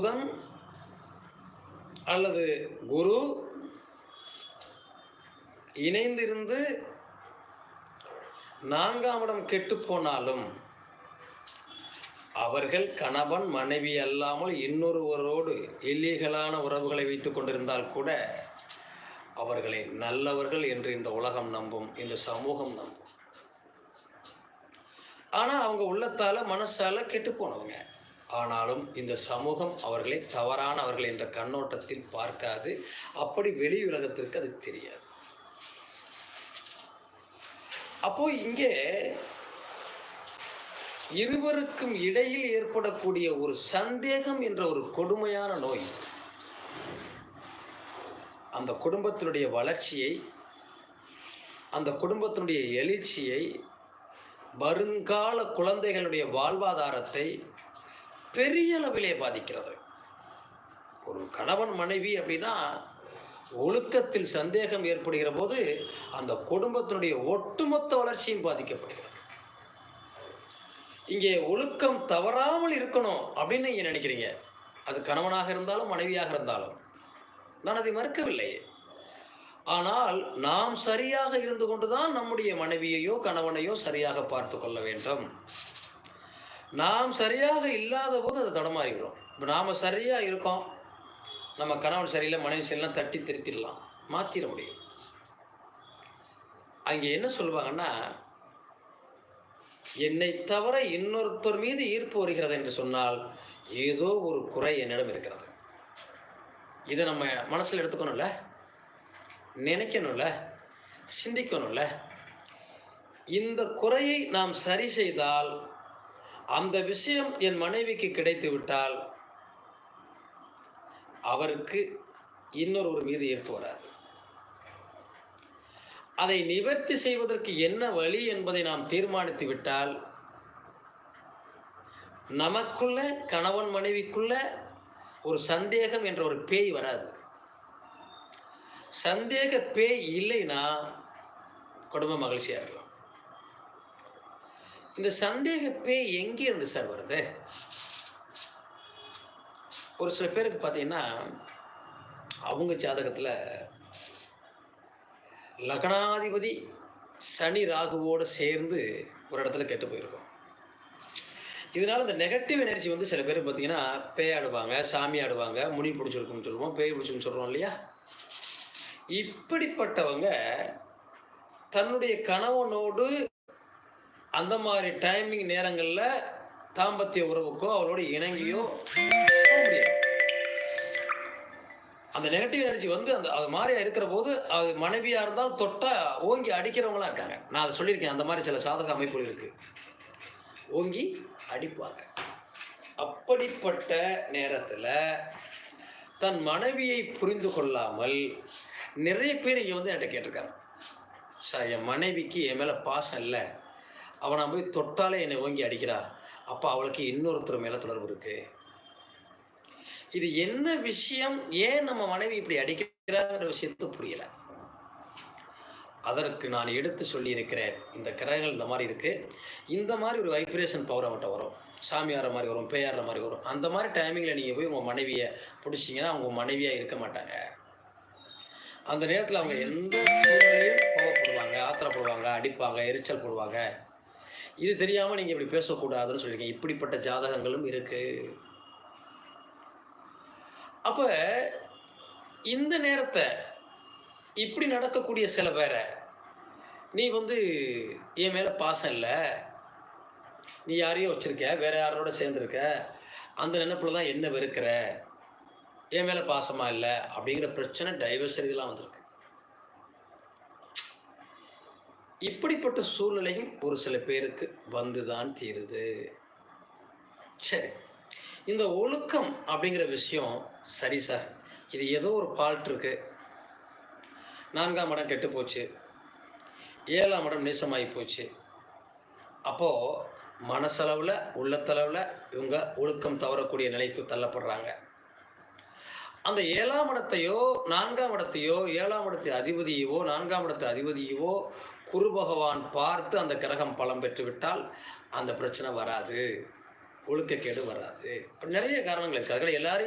தூதன் அல்லது குரு இணைந்திருந்து நான்காம் இடம் கெட்டு போனாலும் அவர்கள் கணவன் மனைவி அல்லாமல் இன்னொருவரோடு இல்லீகலான உறவுகளை வைத்து கொண்டிருந்தால் கூட அவர்களை நல்லவர்கள் என்று இந்த உலகம் நம்பும் இந்த சமூகம் நம்பும். ஆனால் அவங்க உள்ளத்தால் மனசால் கெட்டு போனவங்க. ஆனாலும் இந்த சமூகம் அவர்களை தவறானவர்கள் என்ற கண்ணோட்டத்தில் பார்க்காது. அப்படி வெளி உலகத்திற்கு அது தெரியாது. அப்போ இங்கே இருவருக்கும் இடையில் ஏற்படக்கூடிய ஒரு சந்தேகம் என்ற ஒரு கொடுமையான நோய் அந்த குடும்பத்தினுடைய வளர்ச்சியை அந்த குடும்பத்தினுடைய எழுச்சியை வருங்கால குழந்தைகளுடைய வாழ்வாதாரத்தை பெரிய அளவிலே பாதிக்கிறது. ஒரு கணவன் மனைவி அப்படின்னா ஒழுக்கத்தில் சந்தேகம் ஏற்படுகிற போது அந்த குடும்பத்தினுடைய ஒட்டுமொத்த வளர்ச்சியும் பாதிக்கப்படுகிறது. இங்கே ஒழுக்கம் தவறாமல் இருக்கணும் அப்படின்னு நீங்கள் நினைக்கிறீங்க. அது கணவனாக இருந்தாலும் மனைவியாக இருந்தாலும். நான் அதை மறுக்கவில்லை. ஆனால் நாம் சரியாக இருந்து கொண்டுதான் நம்முடைய மனைவியையோ கணவனையோ சரியாக பார்த்து கொள்ள வேண்டும். நாம் சரியாக இல்லாத போது அது தடமாறிக்கிறோம் இப்போ நாம் சரியாக இருக்கோம். நம்ம கணவன் சரியில்லை மனைவி சரியில்லாம் தட்டி திருத்திடலாம். மாற்றிட முடியும். அங்கே என்ன சொல்லுவாங்கன்னா என்னை தவிர இன்னொருத்தர் மீது ஈர்ப்பு வருகிறது என்று சொன்னால் ஏதோ ஒரு குறை என்னிடம் இருக்கிறது. இதை நம்ம மனசில் எடுத்துக்கணும்ல? நினைக்கணும்ல? சிந்திக்கணும்ல? இந்த குறையை நாம் சரி செய்தால் அந்த விஷயம் என் மனைவிக்கு கிடைத்து விட்டால் அவருக்கு இன்னொருவர் மீது ஈர்ப்பு வராது. அதை நிவர்த்தி செய்வதற்கு என்ன வழி என்பதை நாம் தீர்மானித்து விட்டால் நமக்குள்ள கணவன் மனைவிக்குள்ள ஒரு சந்தேகம் என்ற ஒரு பேய் வராது. சந்தேக பேய் இல்லைன்னா குடும்ப மகிழ்ச்சியாக இருக்கலாம். இந்த சந்தேகப்பே எங்கே இருந்து சார் வருது? ஒரு சில பேருக்கு பார்த்தீங்கன்னா அவங்க ஜாதகத்தில் லக்னாதிபதி சனி ராகுவோடு சேர்ந்து ஒரு இடத்துல கெட்டு போயிருக்கும். இதனால் இந்த நெகட்டிவ் எனர்ஜி வந்து சில பேர் பார்த்தீங்கன்னா பேய் ஆடுவாங்க சாமி ஆடுவாங்க முனி பிடிச்சிருக்குன்னு சொல்லுவோம் பேய் பிடிச்சிருக்குன்னு சொல்கிறோம் இல்லையா? இப்படிப்பட்டவங்க தன்னுடைய கணவனோடு அந்த மாதிரி டைமிங் நேரங்களில் தாம்பத்திய உறவுக்கோ அவளோட இணங்கியோ அந்த நெகட்டிவ் எனர்ஜி வந்து அந்த அது மாதிரியா இருக்கிற போது அது மனைவியாக இருந்தால் தொட்டா ஓங்கி அடிக்கிறவங்களாம் இருக்காங்க. நான் அதை சொல்லியிருக்கேன் அந்த மாதிரி சில சாதக அமைப்புகள் இருக்குது ஓங்கி அடிப்பாங்க. அப்படிப்பட்ட நேரத்தில் தன் மனைவியை புரிந்து கொள்ளாமல் நிறைய பேர் இங்கே வந்து என்கிட்ட கேட்டிருக்காங்க. சார் என் மனைவிக்கு என் மேலே பாசம் இல்லை. அவனை போய் தொட்டாலே என்னை ஓங்கி அடிக்கிறா. அப்போ அவளுக்கு இன்னொருத்தர் மேலே தொடர்பு இருக்குது இது என்ன விஷயம்? ஏன் நம்ம மனைவி இப்படி அடிக்கிறாங்கிற விஷயத்து புரியல. அதற்கு நான் எடுத்து சொல்லியிருக்கிறேன். இந்த கிரகங்கள் இந்த மாதிரி இருக்குது இந்த மாதிரி ஒரு வைப்ரேஷன் பவர் அவன்கிட்ட வரும். சாமியார மாதிரி வரும் பேயாடுற மாதிரி வரும். அந்த மாதிரி டைமிங்கில் நீங்கள் போய் உங்கள் மனைவியை பிடிச்சிங்கன்னா அவங்க மனைவியாக இருக்க மாட்டாங்க. அந்த நேரத்தில் அவங்க எந்த சூழ்நிலையும் கோவப்படுவாங்க ஆத்திரப்படுவாங்க அடிப்பாங்க எரிச்சல் போடுவாங்க. இது தெரியாமல் நீங்கள் இப்படி பேசக்கூடாதுன்னு சொல்லியிருக்கீங்க. இப்படிப்பட்ட ஜாதகங்களும் இருக்குது அப்போ இந்த நேரத்தை இப்படி நடக்கக்கூடிய சில பேரை நீ வந்து என் மேலே பாசம் இல்லை. நீ யாரையும் வச்சுருக்க வேற யாரோட சேர்ந்துருக்க. அந்த நினைப்பில் தான் என்ன வெறுக்கிற? என் மேலே பாசமாக இல்லை? அப்படிங்கிற பிரச்சனை டைவர்ஸ் இதெல்லாம் வந்திருக்கு. இப்படிப்பட்ட சூழ்நிலையும் ஒரு சில பேருக்கு வந்துதான் தீருது. சரி இந்த ஒழுக்கம் அப்படிங்கிற விஷயம் சரி சார். இது ஏதோ ஒரு ஃபால்ட் இருக்கு. நான்காம் இடம் கெட்டு போச்சு. ஏழாம் இடம் நேசமாகி போச்சு. அப்போது மனசளவில் உள்ளத்தளவில் இவங்க ஒழுக்கம் தவறக்கூடிய நிலைக்கு தள்ளப்படுறாங்க. அந்த ஏழாம் இடத்தையோ நான்காம் இடத்தையோ ஏழாம் இடத்து அதிபதியவோ நான்காம் இடத்து அதிபதியவோ குரு பகவான் பார்த்து அந்த கிரகம் பலம் பெற்று விட்டால் அந்த பிரச்சனை வராது. ஒழுக்கக்கேடு வராது. அப்படி நிறைய காரணங்கள் இருக்குது அதுக்காக எல்லாரையும்